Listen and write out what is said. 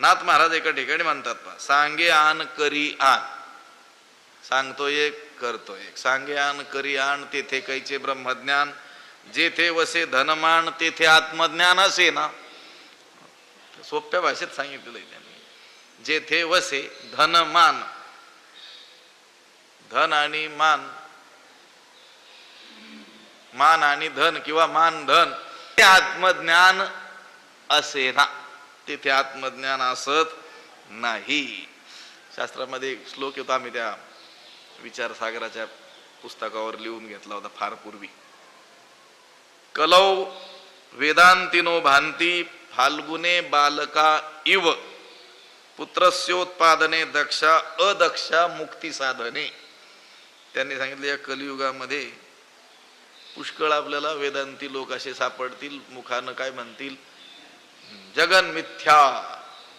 नाथ महाराज एका ठिकाणी म्हणतात सांगे आण करी आण सांगतो एक करतो एक. सांगे आण करी आण तेथे कैचे ब्रह्मज्ञान. जेथे वसे धनमान तेथे आत्मज्ञान असे ना. सोप्या भाषेत सांगितलेलं आहे त्यांनी. जेथे वसे धनमान धन आणि मान. मान आणि धन किंवा मान धन ते आत्मज्ञान असे ना. तिथे आत्मज्ञान असत नाही. शास्त्रामध्ये एक श्लोक येतो आम्ही त्या विचारसागराच्या पुस्तकावर लिहून घेतला होता फार पूर्वी. कलौ वेदांतिनो भांती फाल्गुने बालका इव पुत्रस्योत्पादने दक्षा अदक्षा मुक्ती साधने. त्यांनी सांगितले या कलियुगामध्ये पुष्कळ आपल्याला वेदांती लोक असे सापडतील मुखानं काय म्हणतील જગન મિથ્યા.